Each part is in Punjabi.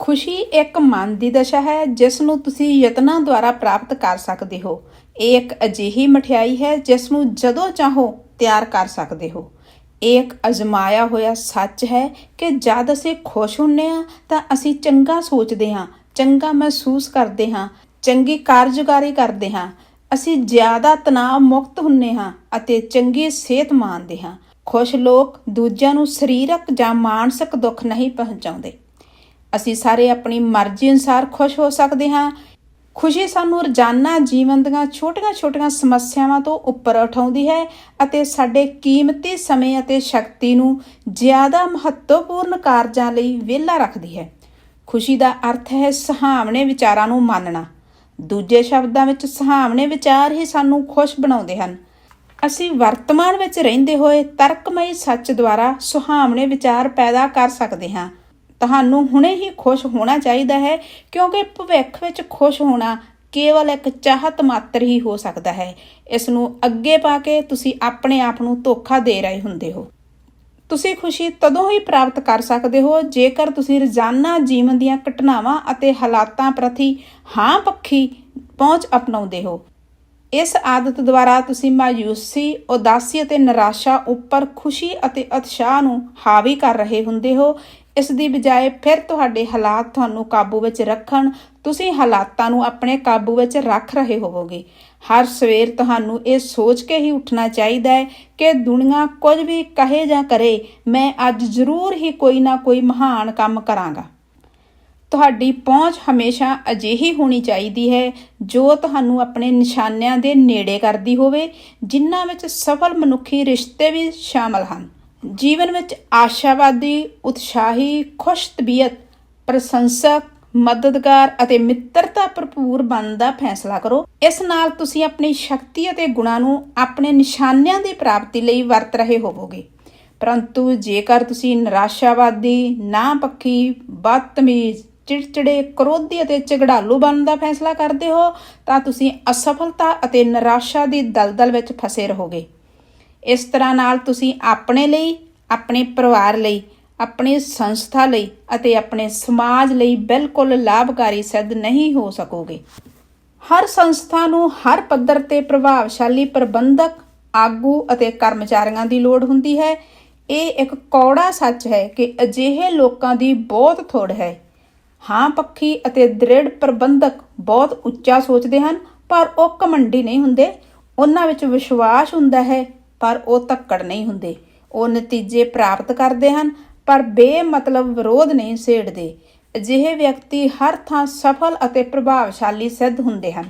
ਖੁਸ਼ੀ ਇੱਕ ਮਨ ਦੀ ਦਸ਼ਾ ਹੈ ਜਿਸ ਨੂੰ ਤੁਸੀਂ ਯਤਨਾਂ ਦੁਆਰਾ ਪ੍ਰਾਪਤ ਕਰ ਸਕਦੇ ਹੋ। ਇਹ ਇੱਕ ਅਜਿਹੀ ਮਠਿਆਈ ਹੈ ਜਿਸ ਨੂੰ ਜਦੋਂ ਚਾਹੋ ਤਿਆਰ ਕਰ ਸਕਦੇ ਹੋ। ਇਹ ਇੱਕ ਅਜ਼ਮਾਇਆ ਹੋਇਆ ਸੱਚ ਹੈ ਕਿ ਜਦ ਅਸੀਂ ਖੁਸ਼ ਹੁੰਨੇ ਆ ਤਾਂ ਅਸੀਂ ਚੰਗਾ ਸੋਚਦੇ ਹਾਂ, ਚੰਗਾ ਮਹਿਸੂਸ ਕਰਦੇ ਹਾਂ, ਚੰਗੀ ਕਾਰਜਕਾਰੀ ਕਰਦੇ ਹਾਂ। ਅਸੀਂ ਜ਼ਿਆਦਾ ਤਣਾਅ ਮੁਕਤ ਹੁੰਨੇ ਹਾਂ ਅਤੇ ਚੰਗੀ ਸਿਹਤ ਮਾਣਦੇ ਹਾਂ। ਖੁਸ਼ ਲੋਕ ਦੂਜਿਆਂ ਨੂੰ ਸਰੀਰਕ ਜਾਂ ਮਾਨਸਿਕ ਦੁੱਖ ਨਹੀਂ ਪਹੁੰਚਾਉਂਦੇ। ਅਸੀਂ ਸਾਰੇ ਆਪਣੀ ਮਰਜ਼ੀ ਅਨੁਸਾਰ ਖੁਸ਼ ਹੋ ਸਕਦੇ ਹਾਂ। ਖੁਸ਼ੀ ਸਾਨੂੰ ਰੋਜ਼ਾਨਾ ਜੀਵਨ ਦੀਆਂ ਛੋਟੀਆਂ-ਛੋਟੀਆਂ ਸਮੱਸਿਆਵਾਂ ਤੋਂ ਉੱਪਰ ਉਠਾਉਂਦੀ ਹੈ ਅਤੇ ਸਾਡੇ ਕੀਮਤੀ ਸਮੇਂ ਅਤੇ ਸ਼ਕਤੀ ਨੂੰ ਜ਼ਿਆਦਾ ਮਹੱਤਵਪੂਰਨ ਕਾਰਜਾਂ ਲਈ ਵਿਹਲਾ ਰੱਖਦੀ ਹੈ। ਖੁਸ਼ੀ ਦਾ ਅਰਥ ਹੈ ਸੁਹਾਵਣੇ ਵਿਚਾਰਾਂ ਨੂੰ ਮੰਨਣਾ। ਦੂਜੇ ਸ਼ਬਦਾਂ ਵਿੱਚ ਸੁਹਾਵਣੇ ਵਿਚਾਰ ਹੀ ਸਾਨੂੰ ਖੁਸ਼ ਬਣਾਉਂਦੇ ਹਨ। ਅਸੀਂ ਵਰਤਮਾਨ ਵਿੱਚ ਰਹਿੰਦੇ ਹੋਏ ਤਰਕਮਈ ਸੱਚ ਦੁਆਰਾ ਸੁਹਾਵਣੇ ਵਿਚਾਰ ਪੈਦਾ ਕਰ ਸਕਦੇ ਹਾਂ। ਤੁਹਾਨੂੰ ਹੁਣੇ ਹੀ ਖੁਸ਼ ਹੋਣਾ ਚਾਹੀਦਾ ਹੈ ਕਿਉਂਕਿ ਭਵਿੱਖ ਵਿੱਚ ਖੁਸ਼ ਹੋਣਾ ਕੇਵਲ ਇੱਕ ਚਾਹਤ ਮਾਤਰ ਹੀ ਹੋ ਸਕਦਾ ਹੈ। ਇਸ ਨੂੰ ਅੱਗੇ ਪਾ ਕੇ ਤੁਸੀਂ ਆਪਣੇ ਆਪ ਨੂੰ ਧੋਖਾ ਦੇ ਰਹੇ ਹੁੰਦੇ ਹੋ। ਤੁਸੀਂ ਖੁਸ਼ੀ ਤਦੋਂ ਹੀ ਪ੍ਰਾਪਤ ਕਰ ਸਕਦੇ ਹੋ ਜੇਕਰ ਤੁਸੀਂ ਰੋਜ਼ਾਨਾ ਜੀਵਨ ਦੀਆਂ ਘਟਨਾਵਾਂ ਅਤੇ ਹਾਲਾਤਾਂ ਪ੍ਰਤੀ ਹਾਂ ਪੱਖੀ ਪਹੁੰਚ ਅਪਣਾਉਂਦੇ ਹੋ। ਇਸ ਆਦਤ ਦੁਆਰਾ ਤੁਸੀਂ ਮਾਯੂਸੀ, ਉਦਾਸੀ ਅਤੇ ਨਿਰਾਸ਼ਾ ਉੱਪਰ ਖੁਸ਼ੀ ਅਤੇ ਉਤਸ਼ਾਹ ਨੂੰ ਹਾਵੀ ਕਰ ਰਹੇ ਹੁੰਦੇ ਹੋ ਇਸ ਦੀ ਬਜਾਏ ਫਿਰ ਤੁਹਾਡੇ ਹਾਲਾਤ ਤੁਹਾਨੂੰ ਕਾਬੂ ਵਿੱਚ ਰੱਖਣ, ਤੁਸੀਂ ਹਾਲਾਤਾਂ ਨੂੰ ਆਪਣੇ ਕਾਬੂ ਵਿੱਚ ਰੱਖ ਰਹੇ ਹੋਵੋਗੇ। ਹਰ ਸਵੇਰ ਤੁਹਾਨੂੰ ਇਹ ਸੋਚ ਕੇ ਹੀ ਉੱਠਣਾ ਚਾਹੀਦਾ ਹੈ ਕਿ ਦੁਨੀਆ ਕੁਝ ਵੀ ਕਹੇ ਜਾਂ ਕਰੇ, ਮੈਂ ਅੱਜ ਜ਼ਰੂਰ ਹੀ ਕੋਈ ਨਾ ਕੋਈ ਮਹਾਨ ਕੰਮ ਕਰਾਂਗਾ। ਤੁਹਾਡੀ ਪਹੁੰਚ ਹਮੇਸ਼ਾ ਅਜਿਹੀ ਹੋਣੀ ਚਾਹੀਦੀ ਹੈ ਜੋ ਤੁਹਾਨੂੰ ਆਪਣੇ ਨਿਸ਼ਾਨਿਆਂ ਦੇ ਨੇੜੇ ਕਰਦੀ ਹੋਵੇ, ਜਿਨ੍ਹਾਂ ਵਿੱਚ ਸਫਲ ਮਨੁੱਖੀ ਰਿਸ਼ਤੇ ਵੀ ਸ਼ਾਮਲ ਹਨ। ਜੀਵਨ ਵਿੱਚ ਆਸ਼ਾਵਾਦੀ, ਉਤਸ਼ਾਹੀ ਖੁਸ਼ ਤਬੀਅਤ, ਪ੍ਰਸ਼ੰਸਕ, ਮਦਦਗਾਰ ਅਤੇ ਮਿੱਤਰਤਾ ਭਰਪੂਰ ਬਣਨ ਦਾ ਫੈਸਲਾ ਕਰੋ। ਇਸ ਨਾਲ ਤੁਸੀਂ ਆਪਣੀ ਸ਼ਕਤੀ ਅਤੇ ਗੁਣਾਂ ਨੂੰ ਆਪਣੇ ਨਿਸ਼ਾਨਿਆਂ ਦੀ ਪ੍ਰਾਪਤੀ ਲਈ ਵਰਤ ਰਹੇ ਹੋਵੋਗੇ। ਪਰੰਤੂ ਜੇਕਰ ਤੁਸੀਂ ਨਿਰਾਸ਼ਾਵਾਦੀ ਨਾ ਪੱਖੀ ਬਦਤਮੀਜ਼, ਚਿੜਚਿੜੇ, ਕਰੋਧੀ ਅਤੇ ਝਗੜਾਲੂ ਬਣਨ ਦਾ ਫੈਸਲਾ ਕਰਦੇ ਹੋ, ਤਾਂ ਤੁਸੀਂ ਅਸਫਲਤਾ ਅਤੇ ਨਿਰਾਸ਼ਾ ਦੀ ਦਲਦਲ ਵਿੱਚ ਫਸੇ ਰਹੋਗੇ। ਇਸ ਤਰ੍ਹਾਂ ਨਾਲ ਤੁਸੀਂ ਆਪਣੇ ਲਈ, ਆਪਣੇ ਪਰਿਵਾਰ ਲਈ, ਆਪਣੀ ਸੰਸਥਾ ਲਈ ਅਤੇ ਆਪਣੇ ਸਮਾਜ ਲਈ ਬਿਲਕੁਲ ਲਾਭਕਾਰੀ ਸਿੱਧ ਨਹੀਂ ਹੋ ਸਕੋਗੇ। ਹਰ ਸੰਸਥਾ ਨੂੰ ਹਰ ਪੱਧਰ ਤੇ ਪ੍ਰਭਾਵਸ਼ਾਲੀ ਪ੍ਰਬੰਧਕ, ਆਗੂ ਅਤੇ ਕਰਮਚਾਰੀਆਂ ਦੀ ਲੋੜ ਹੁੰਦੀ ਹੈ। ਇਹ ਇੱਕ ਕੌੜਾ ਸੱਚ ਹੈ ਕਿ ਅਜਿਹੇ ਲੋਕਾਂ ਦੀ ਬਹੁਤ ਥੋੜ ਹੈ। ਹਾਂ, ਪੱਖੀ ਅਤੇ ਦ੍ਰਿੜ ਪ੍ਰਬੰਧਕ ਬਹੁਤ ਉੱਚਾ ਸੋਚਦੇ ਹਨ, ਪਰ ਉਹ ਘਮੰਡੀ ਨਹੀਂ ਹੁੰਦੇ। ਉਹਨਾਂ ਵਿੱਚ ਵਿਸ਼ਵਾਸ ਹੁੰਦਾ ਹੈ ਪਰ ਉਹ ਧੱਕੜ ਨਹੀਂ ਹੁੰਦੇ। ਉਹ ਨਤੀਜੇ ਪ੍ਰਾਪਤ ਕਰਦੇ ਹਨ, ਪਰ ਬੇਮਤਲਬ ਵਿਰੋਧ ਨਹੀਂ ਸੇੜਦੇ। ਅਜਿਹੇ ਵਿਅਕਤੀ ਹਰ ਥਾਂ ਸਫਲ ਅਤੇ ਪ੍ਰਭਾਵਸ਼ਾਲੀ ਸਿੱਧ ਹੁੰਦੇ ਹਨ।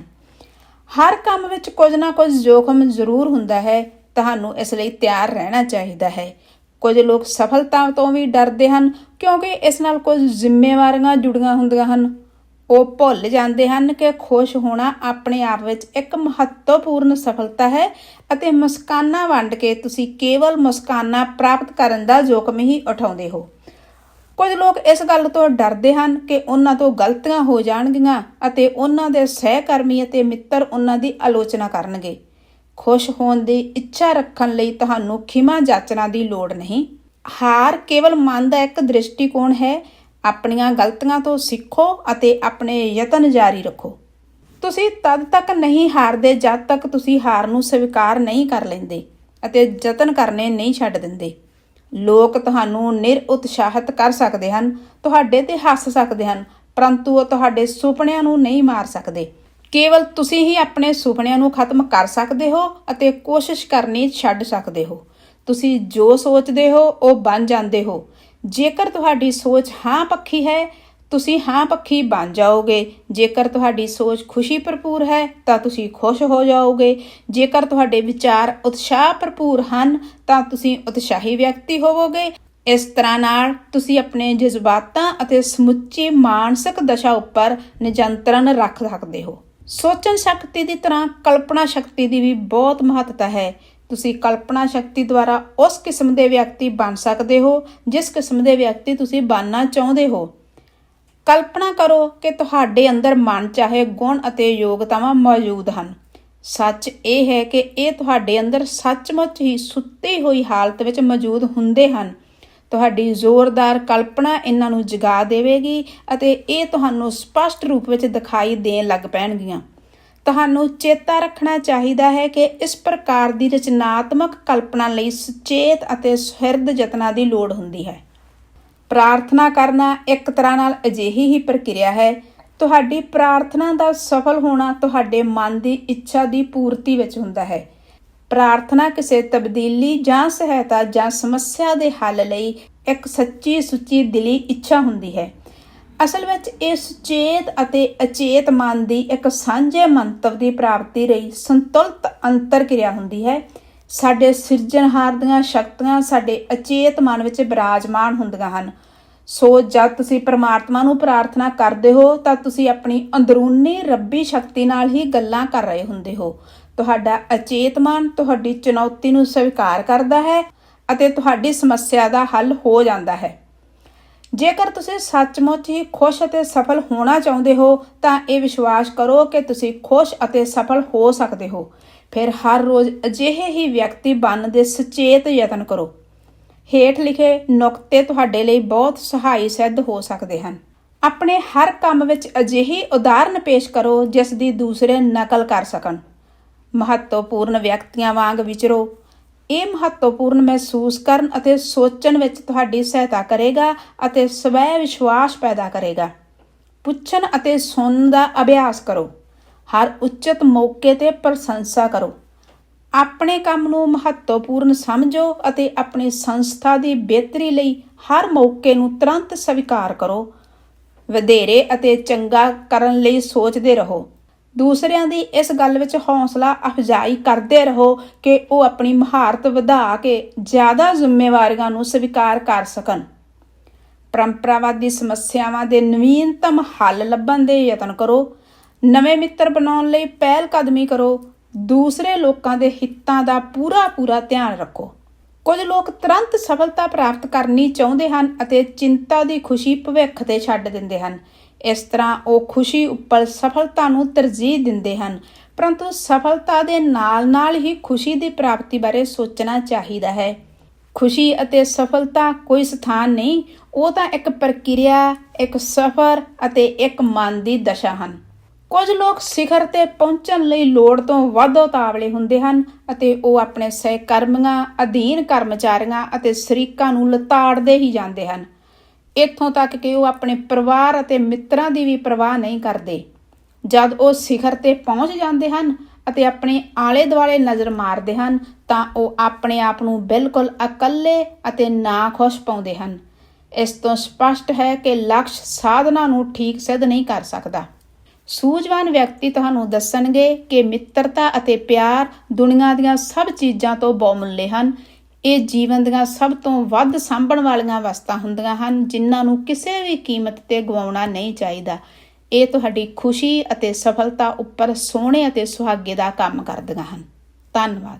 ਹਰ ਕੰਮ ਵਿੱਚ ਕੁਝ ਨਾ ਕੁਝ ਜੋਖਮ ਜ਼ਰੂਰ ਹੁੰਦਾ ਹੈ। ਤੁਹਾਨੂੰ ਇਸ ਲਈ ਤਿਆਰ ਰਹਿਣਾ ਚਾਹੀਦਾ ਹੈ। ਕੁਝ ਲੋਕ ਸਫਲਤਾ ਤੋਂ ਵੀ ਡਰਦੇ ਹਨ, ਕਿਉਂਕਿ ਇਸ ਨਾਲ ਕੁਝ ਜ਼ਿੰਮੇਵਾਰੀਆਂ ਜੁੜੀਆਂ ਹੁੰਦੀਆਂ ਹਨ। ਉਹ ਭੁੱਲ ਜਾਂਦੇ ਹਨ ਕਿ ਖੁਸ਼ ਹੋਣਾ ਆਪਣੇ ਆਪ ਵਿੱਚ ਇੱਕ ਮਹੱਤਵਪੂਰਨ ਸਫਲਤਾ ਹੈ ਅਤੇ ਮੁਸਕਾਨਾਂ ਵੰਡ ਕੇ ਤੁਸੀਂ ਕੇਵਲ ਮੁਸਕਾਨਾਂ ਪ੍ਰਾਪਤ ਕਰਨ ਦਾ ਜੋਖਮ ਹੀ ਉਠਾਉਂਦੇ ਹੋ। ਕੁਝ ਲੋਕ ਇਸ ਗੱਲ ਤੋਂ ਡਰਦੇ ਹਨ ਕਿ ਉਹਨਾਂ ਤੋਂ ਗਲਤੀਆਂ ਹੋ ਜਾਣਗੀਆਂ ਅਤੇ ਉਹਨਾਂ ਦੇ ਸਹਿਕਰਮੀ ਅਤੇ ਮਿੱਤਰ ਉਹਨਾਂ ਦੀ ਆਲੋਚਨਾ ਕਰਨਗੇ। ਖੁਸ਼ ਹੋਣ ਦੀ ਇੱਛਾ ਰੱਖਣ ਲਈ ਤੁਹਾਨੂੰ ਖਿਮਾ ਜਾਚਨਾ ਦੀ ਲੋੜ ਨਹੀਂ। ਹਾਰ ਕੇਵਲ ਮਨ ਦਾ ਇੱਕ ਦ੍ਰਿਸ਼ਟੀਕੋਣ ਹੈ ਆਪਣੀਆਂ ਗਲਤੀਆਂ ਤੋਂ ਸਿੱਖੋ ਅਤੇ ਆਪਣੇ ਯਤਨ ਜਾਰੀ ਰੱਖੋ। ਤੁਸੀਂ ਤਦ ਤੱਕ ਨਹੀਂ ਹਾਰਦੇ ਜਦ ਤੱਕ ਤੁਸੀਂ ਹਾਰ ਨੂੰ ਸਵੀਕਾਰ ਨਹੀਂ ਕਰ ਲੈਂਦੇ ਅਤੇ ਯਤਨ ਕਰਨੇ ਨਹੀਂ ਛੱਡ ਦਿੰਦੇ। ਲੋਕ ਤੁਹਾਨੂੰ ਨਿਰਉਤਸ਼ਾਹਿਤ ਕਰ ਸਕਦੇ ਹਨ, ਤੁਹਾਡੇ ਤੇ ਹੱਸ ਸਕਦੇ ਹਨ, ਪਰੰਤੂ ਉਹ ਤੁਹਾਡੇ ਸੁਪਨਿਆਂ ਨੂੰ ਨਹੀਂ ਮਾਰ ਸਕਦੇ। ਕੇਵਲ ਤੁਸੀਂ ਹੀ ਆਪਣੇ ਸੁਪਨਿਆਂ ਨੂੰ ਖਤਮ ਕਰ ਸਕਦੇ ਹੋ ਅਤੇ ਕੋਸ਼ਿਸ਼ ਕਰਨੀ ਛੱਡ ਸਕਦੇ ਹੋ। ਤੁਸੀਂ ਜੋ ਸੋਚਦੇ ਹੋ, ਉਹ ਬਣ ਜਾਂਦੇ ਹੋ। ਜੇਕਰ ਤੁਹਾਡੀ ਸੋਚ ਹਾਂ ਪੱਖੀ ਹੈ, ਤੁਸੀਂ ਹਾਂ ਪੱਖੀ ਬਣ ਜਾਓਗੇ। ਜੇਕਰ ਤੁਹਾਡੀ ਸੋਚ ਖੁਸ਼ੀ ਭਰਪੂਰ ਹੈ, ਤਾਂ ਤੁਸੀਂ ਖੁਸ਼ ਹੋ ਜਾਓਗੇ। ਜੇਕਰ ਤੁਹਾਡੇ ਵਿਚਾਰ ਉਤਸ਼ਾਹ ਭਰਪੂਰ ਹਨ, ਤਾਂ ਤੁਸੀਂ ਉਤਸ਼ਾਹੀ ਵਿਅਕਤੀ ਹੋਵੋਗੇ। ਇਸ ਤਰ੍ਹਾਂ ਨਾਲ ਤੁਸੀਂ ਆਪਣੇ ਜਜ਼ਬਾਤਾਂ ਅਤੇ ਸਮੁੱਚੀ ਮਾਨਸਿਕ ਦਸ਼ਾ ਉੱਪਰ ਨਿਯੰਤਰਣ ਰੱਖ ਸਕਦੇ ਹੋ। ਸੋਚਣ ਸ਼ਕਤੀ ਦੀ ਤਰ੍ਹਾਂ ਕਲਪਨਾ ਸ਼ਕਤੀ ਦੀ ਵੀ ਬਹੁਤ ਮਹੱਤਤਾ ਹੈ। ਤੁਸੀਂ ਕਲਪਨਾ ਸ਼ਕਤੀ ਦੁਆਰਾ ਉਸ ਕਿਸਮ ਦੇ ਵਿਅਕਤੀ ਬਣ ਸਕਦੇ ਹੋ, ਜਿਸ ਕਿਸਮ ਦੇ ਵਿਅਕਤੀ ਤੁਸੀਂ ਬਣਨਾ ਚਾਹੁੰਦੇ ਹੋ। ਕਲਪਨਾ ਕਰੋ ਕਿ ਤੁਹਾਡੇ ਅੰਦਰ ਮਨ ਚਾਹੇ ਗੁਣ ਅਤੇ ਯੋਗਤਾਵਾਂ ਮੌਜੂਦ ਹਨ। ਸੱਚ ਇਹ ਹੈ ਕਿ ਇਹ ਤੁਹਾਡੇ ਅੰਦਰ ਸੱਚਮੁੱਚ ਹੀ ਸੁੱਤੀ ਹੋਈ ਹਾਲਤ ਵਿੱਚ ਮੌਜੂਦ ਹੁੰਦੇ ਹਨ। ਤੁਹਾਡੀ ਜ਼ੋਰਦਾਰ ਕਲਪਨਾ ਇਹਨਾਂ ਨੂੰ ਜਗਾ ਦੇਵੇਗੀ ਅਤੇ ਇਹ ਤੁਹਾਨੂੰ ਸਪਸ਼ਟ ਰੂਪ ਵਿੱਚ ਦਿਖਾਈ ਦੇਣ ਲੱਗ ਪੈਣਗੀਆਂ। ਤੁਹਾਨੂੰ ਚੇਤਾ ਰੱਖਣਾ ਚਾਹੀਦਾ ਹੈ ਕਿ ਇਸ ਪ੍ਰਕਾਰ ਦੀ ਰਚਨਾਤਮਕ ਕਲਪਨਾ ਲਈ ਸੁਚੇਤ ਅਤੇ ਸੁਹਿਰਦ ਯਤਨਾਂ ਦੀ ਲੋੜ ਹੁੰਦੀ ਹੈ। ਪ੍ਰਾਰਥਨਾ ਕਰਨਾ ਇੱਕ ਤਰ੍ਹਾਂ ਨਾਲ ਅਜਿਹੀ ਹੀ ਪ੍ਰਕਿਰਿਆ ਹੈ। ਤੁਹਾਡੀ ਪ੍ਰਾਰਥਨਾ ਦਾ ਸਫਲ ਹੋਣਾ ਤੁਹਾਡੇ ਮਨ ਦੀ ਇੱਛਾ ਦੀ ਪੂਰਤੀ ਵਿੱਚ ਹੁੰਦਾ ਹੈ। ਪ੍ਰਾਰਥਨਾ ਕਿਸੇ ਤਬਦੀਲੀ ਜਾਂ ਸਹਾਇਤਾ ਜਾਂ ਸਮੱਸਿਆ ਦੇ ਹੱਲ ਲਈ ਇੱਕ ਸੱਚੀ ਸੁੱਚੀ ਦਿਲੀ ਇੱਛਾ ਹੁੰਦੀ ਹੈ। ਅਸਲ ਵਿੱਚ ਇਸ ਚੇਤ ਅਤੇ ਅਚੇਤ ਮਨ ਦੀ ਇੱਕ ਸਾਂਝੇ ਮੰਤਵ ਦੀ ਪ੍ਰਾਪਤੀ ਲਈ ਸੰਤੁਲਿਤ ਅੰਤਰ ਕਿਰਿਆ ਹੁੰਦੀ ਹੈ। ਸਾਡੇ ਸਿਰਜਣਹਾਰ ਦੀਆਂ ਸ਼ਕਤੀਆਂ ਸਾਡੇ ਅਚੇਤ ਮਨ ਵਿੱਚ ਬਿਰਾਜਮਾਨ ਹੁੰਦੀਆਂ ਹਨ। ਸੋ ਜਦ ਤੁਸੀਂ ਪਰਮਾਤਮਾ ਨੂੰ ਪ੍ਰਾਰਥਨਾ ਕਰਦੇ ਹੋ, ਤਾਂ ਤੁਸੀਂ ਆਪਣੀ ਅੰਦਰੂਨੀ ਰੱਬੀ ਸ਼ਕਤੀ ਨਾਲ ਹੀ ਗੱਲਾਂ ਕਰ ਰਹੇ ਹੁੰਦੇ ਹੋ। ਤੁਹਾਡਾ ਅਚੇਤ ਮਨ ਤੁਹਾਡੀ ਚੁਣੌਤੀ ਨੂੰ ਸਵੀਕਾਰ ਕਰਦਾ ਹੈ ਅਤੇ ਤੁਹਾਡੀ ਸਮੱਸਿਆ ਦਾ ਹੱਲ ਹੋ ਜਾਂਦਾ ਹੈ। ਜੇਕਰ ਤੁਸੀਂ ਸੱਚਮੁੱਚ ਹੀ ਖੁਸ਼ ਅਤੇ ਸਫਲ ਹੋਣਾ ਚਾਹੁੰਦੇ ਹੋ, ਤਾਂ ਇਹ ਵਿਸ਼ਵਾਸ ਕਰੋ ਕਿ ਤੁਸੀਂ ਖੁਸ਼ ਅਤੇ ਸਫਲ ਹੋ ਸਕਦੇ ਹੋ। ਫਿਰ ਹਰ ਰੋਜ਼ ਅਜਿਹੇ ਹੀ ਵਿਅਕਤੀ ਬਣਨ ਦੇ ਸੁਚੇਤ ਯਤਨ ਕਰੋ। ਹੇਠ ਲਿਖੇ ਨੁਕਤੇ ਤੁਹਾਡੇ ਲਈ ਬਹੁਤ ਸਹਾਈ ਸਿੱਧ ਹੋ ਸਕਦੇ ਹਨ। ਆਪਣੇ ਹਰ ਕੰਮ ਵਿੱਚ ਅਜਿਹੀ ਉਦਾਹਰਨ ਪੇਸ਼ ਕਰੋ, ਜਿਸ ਦੀ ਦੂਸਰੇ ਨਕਲ ਕਰ ਸਕਣ। ਮਹੱਤਵਪੂਰਨ ਵਿਅਕਤੀਆਂ ਵਾਂਗ ਵਿਚਰੋ। ਇਹ ਮਹੱਤਵਪੂਰਨ ਮਹਿਸੂਸ ਕਰਨ ਅਤੇ ਸੋਚਣ ਵਿੱਚ ਤੁਹਾਡੀ ਸਹਾਇਤਾ ਕਰੇਗਾ ਅਤੇ ਸਵੈ ਵਿਸ਼ਵਾਸ ਪੈਦਾ ਕਰੇਗਾ। ਪੁੱਛਣ ਅਤੇ ਸੁਣਨ ਦਾ ਅਭਿਆਸ ਕਰੋ। ਹਰ ਉਚਿਤ ਮੌਕੇ ਤੇ ਪ੍ਰਸ਼ੰਸਾ ਕਰੋ। ਆਪਣੇ ਕੰਮ ਨੂੰ ਮਹੱਤਵਪੂਰਨ ਸਮਝੋ ਅਤੇ ਆਪਣੀ ਸੰਸਥਾ ਦੀ ਬਿਹਤਰੀ ਲਈ ਹਰ ਮੌਕੇ ਨੂੰ ਤੁਰੰਤ ਸਵੀਕਾਰ ਕਰੋ। ਵਧੇਰੇ ਅਤੇ ਚੰਗਾ ਕਰਨ ਲਈ ਸੋਚਦੇ ਰਹੋ। ਦੂਸਰਿਆਂ ਦੀ ਇਸ ਗੱਲ ਵਿੱਚ ਹੌਸਲਾ ਅਫਜ਼ਾਈ ਕਰਦੇ ਰਹੋ ਕਿ ਉਹ ਆਪਣੀ ਮਹਾਰਤ ਵਧਾ ਕੇ ਜ਼ਿਆਦਾ ਜ਼ਿੰਮੇਵਾਰੀਆਂ ਨੂੰ ਸਵੀਕਾਰ ਕਰ ਸਕਣ। ਪਰੰਪਰਾਵਾਦੀ ਸਮੱਸਿਆਵਾਂ ਦੇ ਨਵੀਨਤਮ ਹੱਲ ਲੱਭਣ ਦੇ ਯਤਨ ਕਰੋ। ਨਵੇਂ ਮਿੱਤਰ ਬਣਾਉਣ ਲਈ ਪਹਿਲ ਕਦਮੀ ਕਰੋ। ਦੂਸਰੇ ਲੋਕਾਂ ਦੇ ਹਿੱਤਾਂ ਦਾ ਪੂਰਾ ਪੂਰਾ ਧਿਆਨ ਰੱਖੋ। ਕੁਝ ਲੋਕ ਤੁਰੰਤ ਸਫਲਤਾ ਪ੍ਰਾਪਤ ਕਰਨੀ ਚਾਹੁੰਦੇ ਹਨ ਅਤੇ ਚਿੰਤਾ ਦੀ ਖੁਸ਼ੀ ਭਵਿੱਖ ਤੇ ਛੱਡ ਦਿੰਦੇ ਹਨ। ਇਸ ਤਰ੍ਹਾਂ ਉਹ ਖੁਸ਼ੀ ਉੱਪਰ ਸਫਲਤਾ ਨੂੰ ਤਰਜੀਹ ਦਿੰਦੇ ਹਨ। ਪਰੰਤੂ ਸਫਲਤਾ ਦੇ ਨਾਲ-ਨਾਲ ਹੀ ਖੁਸ਼ੀ ਦੀ ਪ੍ਰਾਪਤੀ ਬਾਰੇ ਸੋਚਣਾ ਚਾਹੀਦਾ ਹੈ। ਖੁਸ਼ੀ ਅਤੇ ਸਫਲਤਾ ਕੋਈ ਸਥਾਨ ਨਹੀਂ, ਉਹ ਤਾਂ ਇੱਕ ਪ੍ਰਕਿਰਿਆ, ਇੱਕ ਸਫ਼ਰ ਅਤੇ ਇੱਕ ਮਨ ਦੀ ਦਸ਼ਾ ਹਨ। ਕੁਝ ਲੋਕ ਸਿਖਰ ਤੇ ਪਹੁੰਚਣ ਲਈ ਲੋੜ ਤੋਂ ਵੱਧ ਉਤਾਵਲੇ ਹੁੰਦੇ ਹਨ ਅਤੇ ਉਹ ਆਪਣੇ ਸਹਿਕਰਮੀਆਂ, ਅਧੀਨ ਕਰਮਚਾਰੀਆਂ ਅਤੇ ਸ਼ਰੀਕਾਂ ਨੂੰ ਲਤਾੜਦੇ ਹੀ ਜਾਂਦੇ ਹਨ। ਇੱਥੋਂ ਤੱਕ ਕਿ ਉਹ ਆਪਣੇ ਪਰਿਵਾਰ ਅਤੇ ਮਿੱਤਰਾਂ ਦੀ ਵੀ ਪਰਵਾਹ ਨਹੀਂ ਕਰਦੇ। ਜਦ ਉਹ ਸਿਖਰ ਤੇ ਪਹੁੰਚ ਜਾਂਦੇ ਹਨ ਅਤੇ ਆਪਣੇ ਆਲੇ ਦੁਆਲੇ ਨਜ਼ਰ ਮਾਰਦੇ ਹਨ, ਤਾਂ ਉਹ ਆਪਣੇ ਆਪ ਨੂੰ ਬਿਲਕੁਲ ਇਕੱਲੇ ਅਤੇ ਨਾਖੁਸ਼ ਪਾਉਂਦੇ ਹਨ। ਇਸ ਤੋਂ ਸਪਸ਼ਟ ਹੈ ਕਿ ਲਕਸ਼ ਸਾਧਨਾ ਨੂੰ ਠੀਕ ਸਿੱਧ ਨਹੀਂ ਕਰ ਸਕਦਾ। ਸੂਝਵਾਨ ਵਿਅਕਤੀ ਤੁਹਾਨੂੰ ਦੱਸਣਗੇ ਕਿ ਮਿੱਤਰਤਾ ਅਤੇ ਪਿਆਰ ਦੁਨੀਆ ਦੀਆਂ ਸਭ ਚੀਜ਼ਾਂ ਤੋਂ ਬਹੁਮੁੱਲੇ ਹਨ ਇਹ ਜੀਵਨ ਦੀਆਂ ਸਭ ਤੋਂ ਵੱਧ ਸਾਂਭਣ ਵਾਲੀਆਂ ਵਸਤਾਂ ਹੁੰਦੀਆਂ ਹਨ, ਜਿਨ੍ਹਾਂ ਨੂੰ ਕਿਸੇ ਵੀ ਕੀਮਤ ਤੇ ਗਵਾਉਣਾ ਨਹੀਂ ਚਾਹੀਦਾ। ਇਹ ਤੁਹਾਡੀ ਖੁਸ਼ੀ ਅਤੇ ਸਫਲਤਾ ਉੱਪਰ ਸੋਹਣੇ ਅਤੇ ਸੁਹਾਗੇ ਦਾ ਕੰਮ ਕਰਦੀਆਂ ਹਨ। ਧੰਨਵਾਦ।